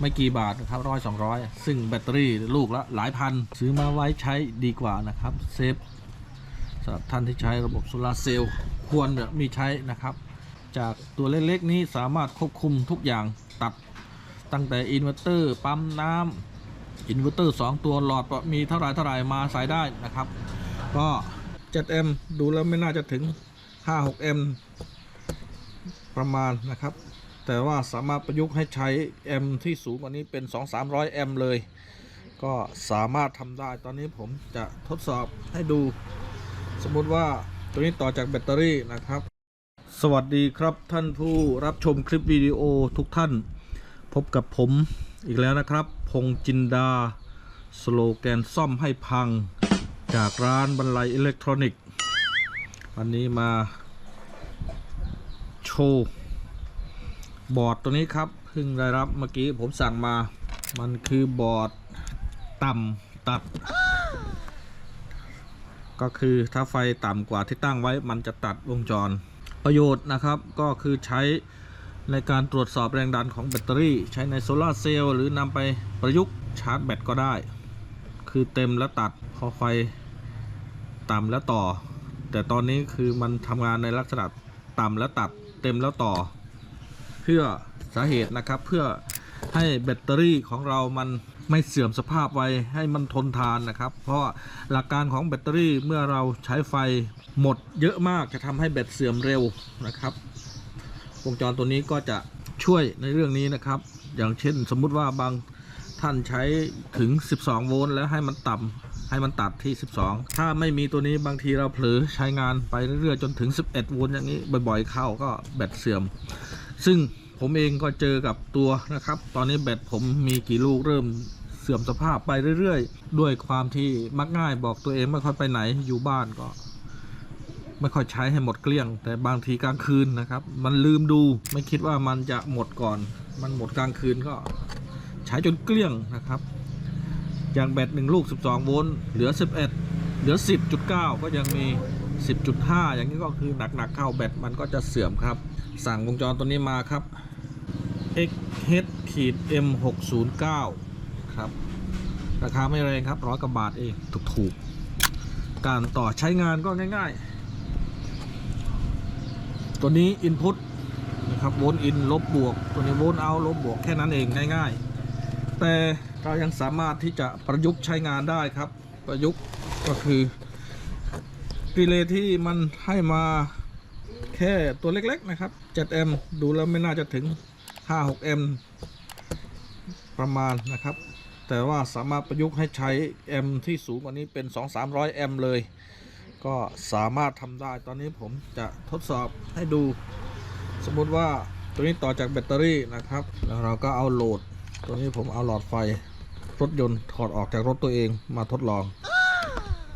ไม่กี่บาทนะครับร้อยสองร้อยซึ่งแบตเตอรี่ลูกละหลายพัน ซื้อมาไว้ใช้ดีกว่านะครับ เซฟสำหรับท่านที่ใช้ระบบโซลาเซลล์ควรมีใช้นะครับ จากตัวเล็กๆนี้สามารถควบคุมทุกอย่างตัดตั้งแต่อินเวอร์เตอร์ปั๊มน้ำอินเวอร์เตอร์ 2 ตัวหลอดมีเท่าไรเท่าไรมาใส่ได้นะครับ ก็ 7M ดูแล้วไม่น่าจะถึง 5-6M ประมาณนะครับ แต่ว่าสามารถประยุกต์ให้ใช้ M ที่สูงกว่านี้เป็น 2-300 M เลย ก็สามารถทำได้ตอนนี้ผมจะทดสอบให้ดู สมมติว่าตัวนี้ต่อจากแบตเตอรี่นะครับ สวัสดีครับท่านผู้รับชมคลิปวิดีโอทุกท่าน พบกับผมอีกแล้วนะครับ พงจินดา สโลแกนซ่อมให้พัง จากร้านบรรลัยอิเล็กทรอนิกส์วันนี้มาโชว์ บอร์ดตัวนี้ครับเพิ่งได้รับเมื่อกี้ผมสั่งมา มันคือบอร์ดต่ำตัด ก็คือถ้าไฟต่ำกว่าที่ตั้งไว้มันจะตัดวงจร ประโยชน์นะครับก็คือใช้ในการตรวจสอบแรงดันของแบตเตอรี่ ใช้ในโซลาเซลล์หรือนำไปประยุกต์ชาร์จแบตก็ได้ คือเต็มแล้วตัดพอไฟต่ำแล้วต่อ แต่ตอนนี้คือมันทำงานในลักษณะต่ำแล้วตัดเต็มแล้วต่อ พื่อสาเหตุนะครับเพื่อให้แบตเตอรี่ของเรามันไม่เสื่อมสภาพไวให้มันทนทานนะครับ เพราะหลักการของแบตเตอรี่เมื่อเราใช้ไฟหมดเยอะมากจะทำให้แบตเสื่อมเร็วนะครับ วงจรตัวนี้ก็จะช่วยในเรื่องนี้นะครับ อย่างเช่นสมมุติว่าบางท่านใช้ถึง 12 โวลต์แล้วให้มันต่ำให้มันตัดที่ 12 ถ้าไม่มีตัวนี้บางทีเราเผลอใช้งานไปเรื่อยๆจนถึง 11 โวลต์อย่างนี้บ่อยๆเข้าก็แบตเสื่อม ซึ่งผมเองก็เจอกับตัวนะครับ ตอนนี้แบตผมมีกี่ลูกเริ่มเสื่อมสภาพไปเรื่อยๆ ด้วยความที่มักง่ายบอกตัวเองไม่ค่อยไปไหนอยู่บ้านก็ ไม่ค่อยใช้ให้หมดเกลี้ยง แต่บางทีกลางคืนนะครับ มันลืมดูไม่คิดว่ามันจะหมดก่อน มันหมดกลางคืนก็ใช้จนเกลี้ยงนะครับอย่างแบตหนึ่งลูก 12 โวลต์เหลือ 11 เหลือ 10.9 ก็ยังมี 10.5 อย่างนี้ก็คือหนักๆเข้าแบตมันก็จะเสื่อมครับ สั่งวงจรตัวนี้มาครับ XH ขีด M609 ครับ ราคาไม่แรงครับร้อยกว่าบาทเอง ถูกๆ การต่อใช้งานก็ง่ายๆ ตัวนี้ Input นะครับโวลต์อินลบบวก ตัวนี้โวลต์เอาลบบวกแค่นั้นเองง่ายๆ แต่เรายังสามารถที่จะประยุกต์ใช้งานได้ครับ ประยุกต์ก็คือรีเลย์ที่มันให้มา แค่ตัวเล็กๆนะครับ 7M ดูแล้วไม่น่าจะถึง 5-6M ประมาณนะครับ แต่ว่าสามารถประยุกต์ให้ใช้ M ที่สูงกว่านี้เป็น 2-300 M เลย ก็สามารถทำได้ตอนนี้ผมจะทดสอบให้ดู สมมติว่าตัวนี้ต่อจากแบตเตอรี่นะครับ แล้วเราก็เอาโหลด ตัวนี้ผมเอาหลอดไฟรถยนต์ถอดออกจากรถตัวเองมาทดลอง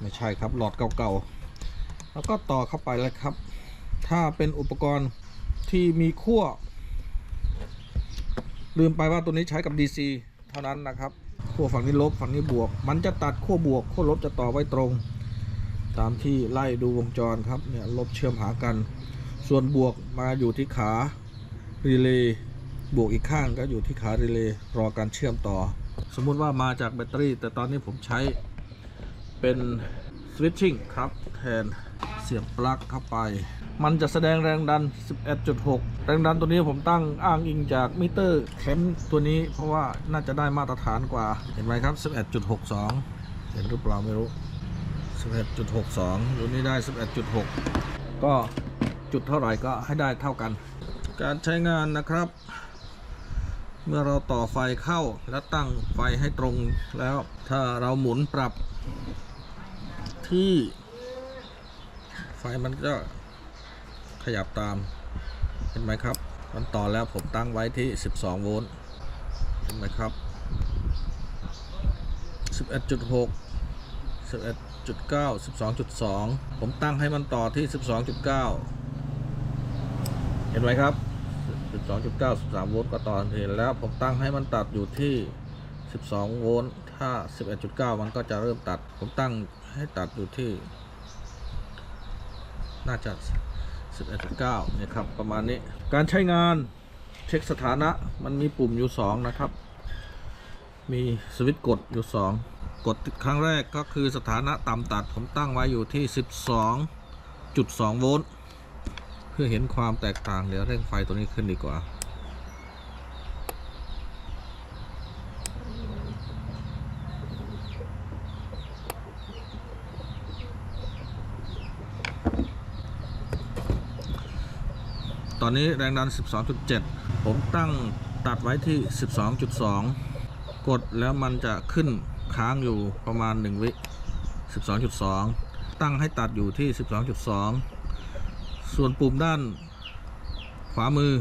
ไม่ใช่ครับหลอดเก่าๆแล้วก็ต่อเข้าไปเลยครับ ถ้าเป็นอุปกรณ์ที่มีขั้วลืมไปว่าตัวนี้ใช้กับ DC เท่านั้นนะครับขั้วฝั่งนี้ลบฝั่งนี้บวก มันจะตัดขั้วบวกขั้วลบจะต่อไว้ตรง ตามที่ไล่ดูวงจรครับเนี่ยลบเชื่อมหากัน ส่วนบวกมาอยู่ที่ขารีเลย์บวกอีกข้างก็อยู่ที่ขารีเลย์รอการเชื่อมต่อ สมมุติว่ามาจากแบตเตอรี่ แต่ตอนนี้ผมใช้เป็นสวิตชิ่งครับแทนเสียบปลั๊กเข้าไป มันจะแสดงแรงดัน 11.6 แรงดันตัวนี้ผมตั้งอ้างอิงจากมิเตอร์แคมตัวนี้ เพราะว่าน่าจะได้มาตรฐานกว่า เห็นไหมครับ 11.62 เห็นหรือเปล่าไม่รู้ 11.62ตัวนี้ได้ 11.6 ก็จุดเท่าไหร่ก็ให้ได้เท่ากัน การใช้งานนะครับ เมื่อเราต่อไฟเข้าและตั้งไฟให้ตรงแล้ว ถ้าเราหมุนปรับที่ไฟมันก็ ขยับตามเห็นไหมครับมันต่อแล้วผมตั้งไว้ที่ 12 โวลต์เห็นไหมครับ 11.6 11.9 12.2 ผมตั้งให้มันต่อที่ 12.9 เห็นไหมครับ 12.9 13 โวลต์ก็ต่อทันทีแล้วผมตั้งให้มันตัดอยู่ที่ 12 โวลต์ถ้า 11.9 มันก็จะเริ่มตัด ผมตั้งให้ตัดอยู่ที่ น่าจะ 11.9เนี่ยครับประมาณนี้การใช้งานเช็คสถานะมันมีปุ่มอยู่ 2 นะครับ มีสวิตช์กดอยู่ 2 กดครั้งแรกก็คือสถานะต่ำตัดผมตั้งไว้อยู่ที่ 12.2 โวลต์เพื่อเห็นความแตกต่างเดี๋ยวเร่งไฟตัวนี้ขึ้นดีกว่า อนนี้แรงดัน 12.7 ผมตั้งตัดไว้ที่ 12.2 กดแล้วมันจะขึ้นค้างอยู่ประมาณ 1 วิ 12.2 ตั้งให้ตัดอยู่ที่ 12.2 ส่วนปุ่มด้านขวามือ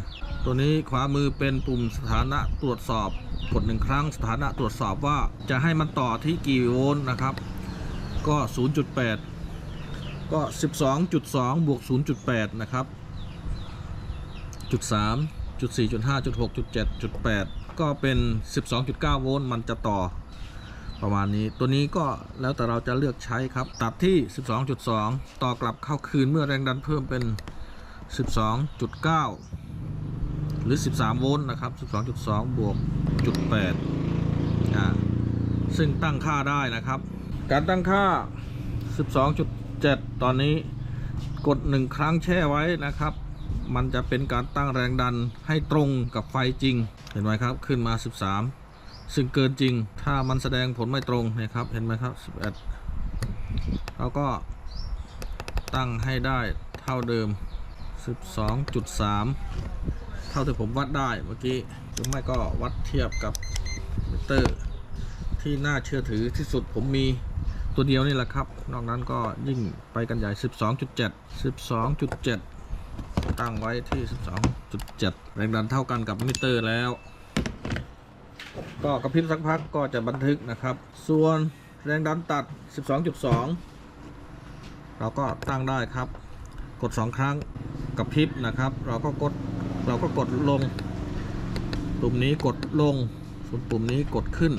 ตัวนี้ขวามือเป็นปุ่มสถานะตรวจสอบ กดหนึ่งครั้งสถานะตรวจสอบว่าจะให้มันต่อที่กี่โวลต์นะครับ ก็ 0.8 ก็ 12.2 บวก 0.8 นะครับ จุด3จุด4จุด5จุด6จุด7จุด8ก็เป็น12.9โวลต์มันจะต่อ ประมาณนี้ตัวนี้ก็แล้วแต่เราจะเลือกใช้ครับ ตัดที่12.2ต่อกลับเข้าคืนเมื่อแรงดันเพิ่มเป็น12.9หรือ 13 โวลต์นะครับ 12.2 บวกจุด8อ่าซึ่งตั้งค่าได้นะครับ การตั้งค่า 12.7 ตอนนี้กด 1 ครั้งแช่ไว้นะครับ มันจะเป็นการตั้งแรงดันให้ตรงกับไฟจริง เห็นไหมครับขึ้นมา 13 ซึ่งเกินจริง ถ้ามันแสดงผลไม่ตรงนะครับเห็นไหมครับ 11เราก็ตั้งให้ได้เท่าเดิม 12.3 เท่าที่ผมวัดได้เมื่อกี้หรือไม่ก็วัดเทียบกับมิเตอร์ ที่น่าเชื่อถือที่สุดผมมีตัวเดียวนี่แหละครับ นอกนั้นก็ยิ่งไปกันใหญ่ 12.7 12.7 ตั้งไว้ที่ 12.7 แรงดันเท่ากันกับมิเตอร์แล้ว ก็กระพริบสักพักก็จะบันทึกนะครับ ส่วนแรงดันตัด 12.2 เราก็ตั้งได้ครับ กด 2 ครั้งกระพริบนะครับ เราก็กดเราก็กดลง ปุ่มนี้กดลงส่วนปุ่มนี้กดขึ้น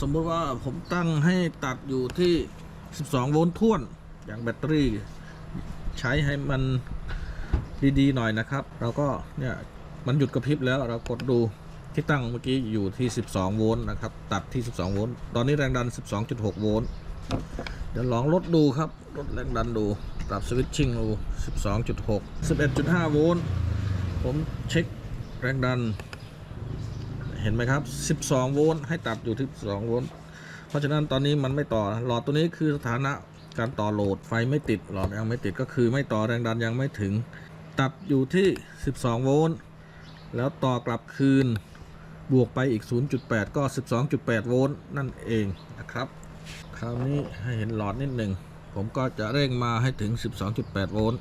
สมมุติว่าผมตั้งให้ตัดอยู่ที่ 12 โวลต์ท่วน อย่างแบตเตอรี่ใช้ให้มัน ดีๆหน่อยนะครับ เราก็เนี่ยมันหยุดกระพริบแล้วเรากดดูที่ตั้งเมื่อกี้อยู่ที่ 12 โวลต์นะครับ ตัดที่ 12 โวลต์ ตอนนี้แรงดัน 12.6 โวลต์ เดี๋ยวลองลดดูครับ ลดแรงดันดู ปรับสวิตชิ่งดู 12.6 11.5 โวลต์ ผมเช็คแรงดัน เห็นไหมครับ 12 โวลต์ ให้ตัดอยู่ที่ 12 โวลต์ เพราะฉะนั้นตอนนี้มันไม่ต่อ หลอดตัวนี้คือสถานะการต่อโหลด ไฟไม่ติด หลอดยังไม่ติดก็คือไม่ต่อแรงดันยังไม่ถึง ตัดอยู่ที่ 12 โวลต์ แล้วต่อกลับคืน บวกไปอีก 0.8 ก็ 12.8 โวลต์นั่นเองนะครับ คราวนี้ให้เห็นหลอดนิดหนึ่ง ผมก็จะเร่งมาให้ถึง 12.8 โวลต์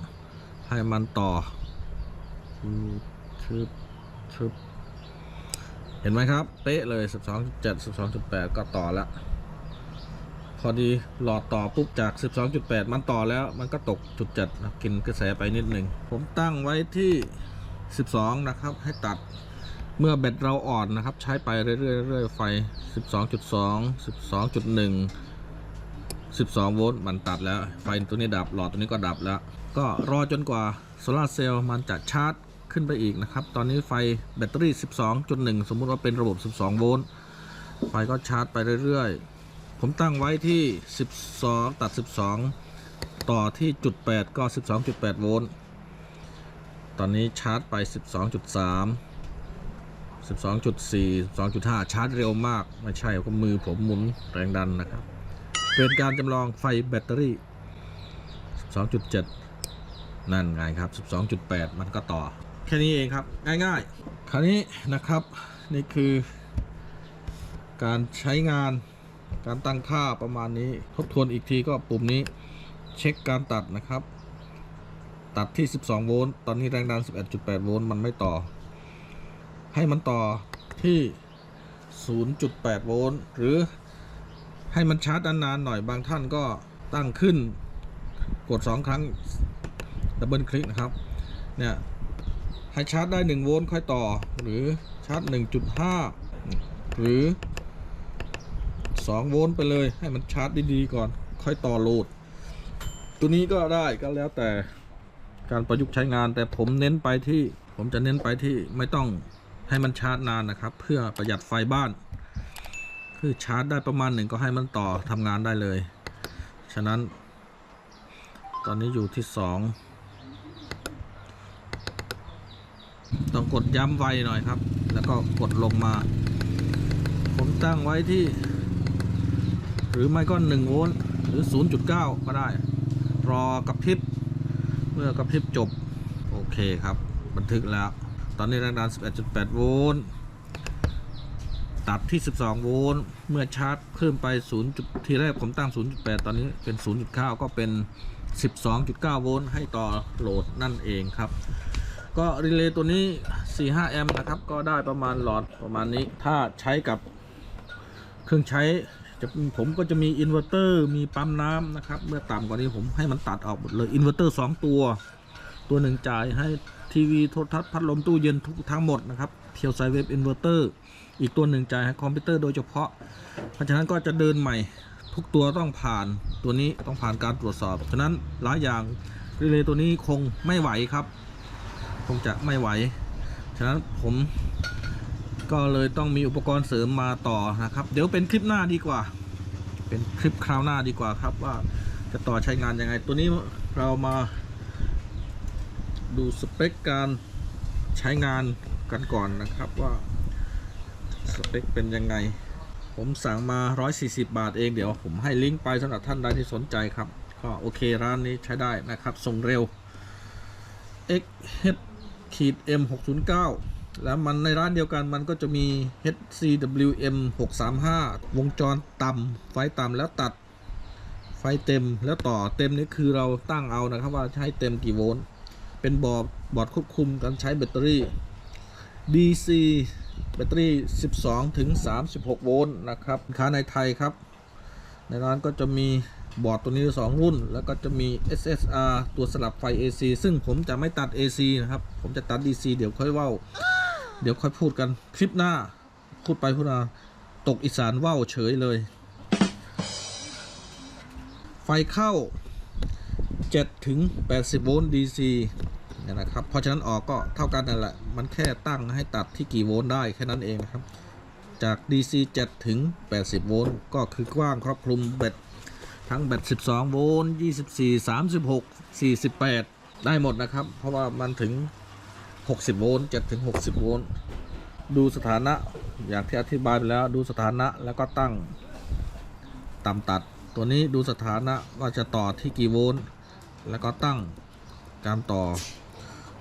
ให้มันต่อชึบชึบเห็นไหมครับ เป๊ะเลย 12.7 12.8 ก็ต่อแล้ว พอดีหลอดต่อปุ๊บจาก 12.8 มันต่อแล้วมันก็ตกจุดเจ็ดนะกินกระแสไปนิดหนึ่ง ผมตั้งไว้ที่ 12 นะครับให้ตัดเมื่อแบตเราอ่อนนะครับ ใช้ไปเรื่อยๆเรื่อยๆไฟ 12.2 12.1 12 โวลต์มันตัดแล้ว ไฟตัวนี้ดับหลอดตัวนี้ก็ดับแล้ว ก็รอจนกว่าโซลาเซลล์มันจะชาร์จขึ้นไปอีกนะครับ ตอนนี้ไฟแบตเตอรี่ 12.1 สมมุติว่าเป็นระบบ 12 โวลต์ไฟก็ชาร์จไปเรื่อยๆ ผมตั้งไว้ที่ 12 ตัด 12 ต่อที่จุด8ก็ 12.8 โวลต์ ตอนนี้ชาร์จไป 12.3 12.4 12.5 ชาร์จเร็วมาก ไม่ใช่ก็มือผมหมุนแรงดันนะครับ เป็นการจำลองไฟแบตเตอรี่ 12.7 นั่นไงครับ 12.8 มันก็ต่อ แค่นี้เองครับ ง่ายๆ คราวนี้นะครับ นี่คือการใช้งาน การตั้งค่าประมาณนี้ทบทวนอีกทีก็ปุ่มนี้เช็คการตัดนะครับ ตัดที่ 12 โวลต์ตอนนี้แรงดัน 11.8 โวลต์มันไม่ต่อ ให้มันต่อที่ 0.8 โวลต์หรือให้มันชาร์จนานๆหน่อยบางท่านก็ตั้งขึ้น กด 2 ครั้งดับเบิลคลิกนะครับเนี่ยให้ชาร์จได้ 1 โวลต์ค่อยต่อ หรือชาร์จ 1.5 หรือ 2โวลต์ไปเลยให้มันชาร์จดีๆก่อน ค่อยต่อโหลด ตัวนี้ก็ได้ก็แล้วแต่การประยุกต์ใช้งาน แต่ผมเน้นไปที่ผมจะเน้นไปที่ไม่ต้องให้มันชาร์จนานนะครับ เพื่อประหยัดไฟบ้าน คือชาร์จได้ประมาณหนึ่งก็ให้มันต่อทำงานได้เลย ฉะนั้น ตอนนี้อยู่ที่สองต้องกดย้ำไวหน่อยครับ แล้วก็กดลงมา ผมตั้งไว้ที่ หรือไม่ก็1โวลต์หรือ 0.9 ก็ได้ รอกระพริบเมื่อกระพริบจบ โอเคครับ บันทึกแล้ว ตอนนี้แรงดัน 11.8 โวลต์ตัดที่ 12 โวลต์เมื่อชาร์จเพิ่มไป 0. จุดทีแรกผมตั้ง 0.8 ตอนนี้เป็น 0.9 ก็เป็น 12.9 โวลต์ให้ต่อโหลดนั่นเองครับ ก็รีเลย์ตัวนี้ 4-5 แอมป์นะครับ ก็ได้ประมาณหลอดประมาณนี้ถ้าใช้กับเครื่องใช้ จะผมก็จะมีอินเวอร์เตอร์มีปั๊มน้ำนะครับ เมื่อต่ำกว่านี้ผมให้มันตัดออกหมดเลยอินเวอร์เตอร์2ตัว ตัวหนึ่งจ่ายให้ทีวีโทรทัศน์พัดลมตู้เย็นทุกทั้งหมดนะครับเทียวไซเวฟอินเวอร์เตอร์อีกตัวหนึ่งจ่ายให้คอมพิวเตอร์โดยเฉพาะ เพราะฉะนั้นก็จะเดินใหม่ทุกตัวต้องผ่านตัวนี้ต้องผ่านการตรวจสอบ ฉะนั้นหลายอย่างรีเลย์ตัวนี้คงไม่ไหวครับ คงจะไม่ไหว ฉะนั้นผม ก็เลยต้องมีอุปกรณ์เสริมมาต่อนะครับ เดี๋ยวเป็นคลิปหน้าดีกว่า เป็นคลิปคราวหน้าดีกว่าครับว่าจะต่อใช้งานยังไง ตัวนี้เรามาดูสเปคการใช้งานกันก่อนนะครับว่าสเปคเป็นยังไง ผมสั่งมา 140 บาทเองเดี๋ยวผมให้ลิงก์ไปสำหรับท่านใดที่สนใจครับ ก็โอเคร้านนี้ใช้ได้นะครับ ส่งเร็ว X H ขีด M 609 แล้วมันในร้านเดียวกันมันก็จะมี HCWM 635 วงจรต่ำไฟต่ำแล้วตัดไฟเต็มแล้วต่อเต็มนี่คือเราตั้งเอานะครับว่าใช้เต็มกี่โวลต์เป็นบอร์ดบอร์ดควบคุมการใช้แบตเตอรี่ DC แบตเตอรี่ 12 ถึง 36 โวลต์นะครับค้าในไทยครับ ในร้านก็จะมีบอร์ดตัวนี้ 2 รุ่น แล้วก็จะมี SSR ตัวสลับไฟ AC ซึ่งผมจะไม่ตัด AC นะครับ ผมจะตัด DC เดี๋ยวค่อยว้า เดี๋ยวค่อยพูดกันคลิปหน้า พูดไปพูดมาตกอีสานว้าเฉยเลย ไฟเข้า 7 ถึง 80 โวลต์ DC เนี่ยนะครับ เพราะฉะนั้นออกก็เท่ากันนั่นแหละ มันแค่ตั้งให้ตัดที่กี่โวลต์ได้แค่นั้นเองนะครับ จาก DC 7 ถึง 80 โวลต์ ก็คือกว้างครอบคลุมแบตทั้งแบต 12 โวลต์ 24 36 48 ได้หมดนะครับ เพราะว่ามันถึง 60 โวลต์7ถึง 60 โวลต์ ดูสถานะ อย่างที่อธิบายไปแล้ว ดูสถานะแล้วก็ตั้งต่ำตัด ตัวนี้ดูสถานะว่าจะต่อที่กี่โวลต์ แล้วก็ตั้งการต่อ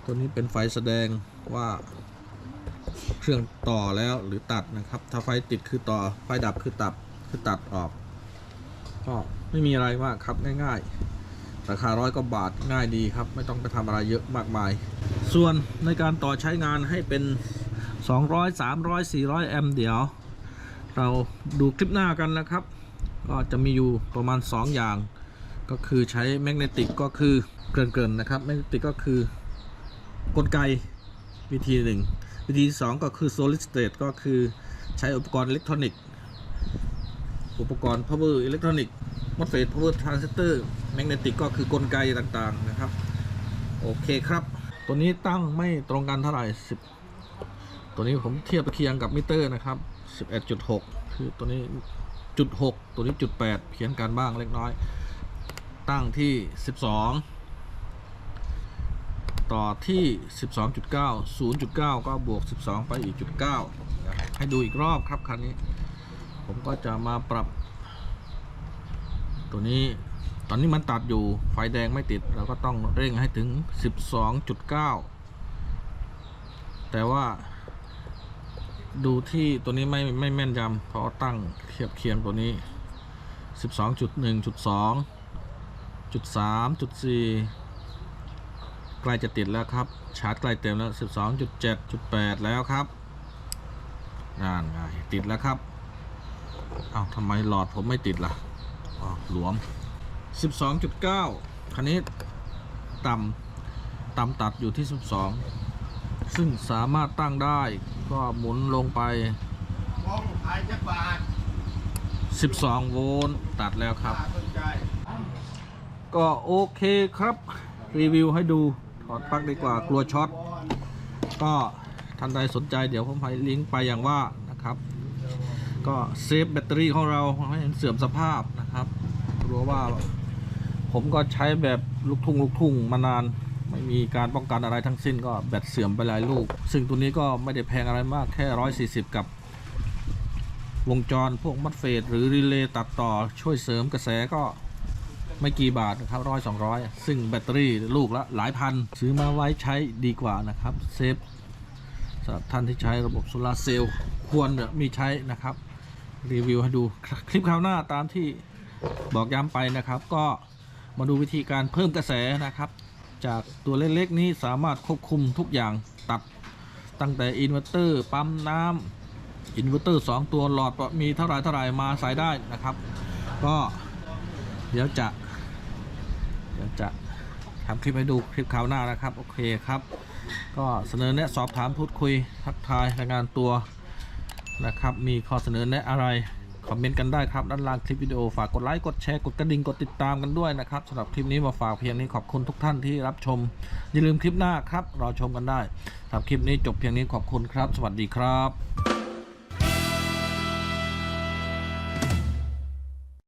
ตัวนี้เป็นไฟแสดงว่าเครื่องต่อแล้วหรือตัดนะครับ ถ้าไฟติดคือต่อ ไฟดับคือตัด คือตัดออก ก็ไม่มีอะไรมากครับง่าย ๆ ราคาร้อยกว่าบาทง่ายดีครับ ไม่ต้องไปทำอะไรเยอะมากมาย ส่วนในการต่อใช้งานให้เป็น 200 300 400 แอมป์เดี๋ยว เราดูคลิปหน้ากันนะครับ ก็จะมีอยู่ประมาณ 2 อย่าง ก็คือใช้แมกเนติกก็คือเกินๆนะครับแมกเนติกก็คือกลไกวิธีหนึ่งวิธีสองก็คือ solid state ก็คือใช้อุปกรณ์อิเล็กทรอนิกส์อุปกรณ์ power electronic MOSFET power transistor magnetic ก็ มอเตอร์ทรานซิสเตอร์แมกเนติกก็คือกลไกต่างๆนะครับ โอเคครับ ตัวนี้ตั้งไม่ตรงกันเท่าไหร่10 ตัวนี้ผมเทียบเคียงกับมิเตอร์นะครับ 11.6 คือตัวนี้จุด6ตัวนี้จุด8เขียนการบ้างเล็กน้อย ตั้งที่ 12 ต่อที่ 12.9 0.9 ก็บวก 12 ไปอีกจุด9ให้ดูอีกรอบครับคันนี้ ผมก็จะมาปรับ ตัวนี้ตอนนี้มันตัดอยู่ไฟแดงไม่ติด เราก็ต้องเร่งให้ถึง 12.9 แต่ว่าดูที่ตัวนี้ไม่ไม่แม่นยำเพราะตั้งเทียบเคียงตัวนี้ 12.1.2จุด3จุด4ใกล้จะติดแล้วครับ ชาร์จใกล้เต็มแล้ว 12.7.8 แล้วครับนั่นไงติดแล้วครับ เอาทำไมหลอดผมไม่ติดล่ะ อ๋อหลวม 12.9 คันนี้ต่ำต่ำตัดอยู่ที่ 12 ซึ่งสามารถตั้งได้ก็หมุนลงไปมองขายจักบาท12 โวลต์ตัดแล้วครับ ก็โอเคครับ รีวิวให้ดูถอดปลั๊กดีกว่ากลัวช็อต ก็ท่านใดสนใจเดี๋ยวผมให้ลิงก์ไปอย่างว่านะครับ ก็เซฟแบตเตอรี่ของเราให้เสื่อมสภาพ รับรู้ว่า ผมก็ใช้แบบลูกทุ่งลูกทุ่งมานาน ไม่มีการป้องกันอะไรทั้งสิ้นก็แบตเสื่อมไปหลายลูก ซึ่งตัวนี้ก็ไม่ได้แพงอะไรมากแค่ร้อยสี่สิบกับ วงจรพวกมัดเฟดหรือรีเลย์ตัดต่อช่วยเสริมกระแสก็ไม่กี่บาทนะครับร้อยสองร้อยซึ่งแบตเตอรี่ลูกละหลายพัน ซื้อมาไว้ใช้ดีกว่านะครับ เซฟสำหรับท่านที่ใช้ระบบโซลาเซลล์ควรมีใช้นะครับ รีวิวให้ดูคลิปคราวหน้าตามที่ บอกย้ำไปนะครับก็มาดูวิธีการเพิ่มกระแสนะครับ จากตัวเล็กๆนี้สามารถควบคุมทุกอย่างตัดตั้งแต่อินเวอร์เตอร์ปั๊มน้ำอินเวอร์เตอร์2ตัวหลอดมีเท่าไรเท่าไรมาใส่ได้นะครับ ก็เดี๋ยวจะ เดี๋ยวจะทำคลิปให้ดูคลิปคราวหน้านะครับ โอเคครับ ก็เสนอแนะสอบถามพูดคุยทักทายรายงานตัวนะครับ มีข้อเสนอแนะอะไร คอมเมนต์กันได้ครับด้านล่างคลิปวิดีโอฝากกดไลค์กดแชร์กดกระดิ่งกดติดตามกันด้วยนะครับสำหรับคลิปนี้มาฝากเพียงนี้ขอบคุณทุกท่านที่รับชม อย่าลืมคลิปหน้าครับรอชมกันได้สำหรับคลิปนี้จบเพียงนี้ขอบคุณครับ สวัสดีครับ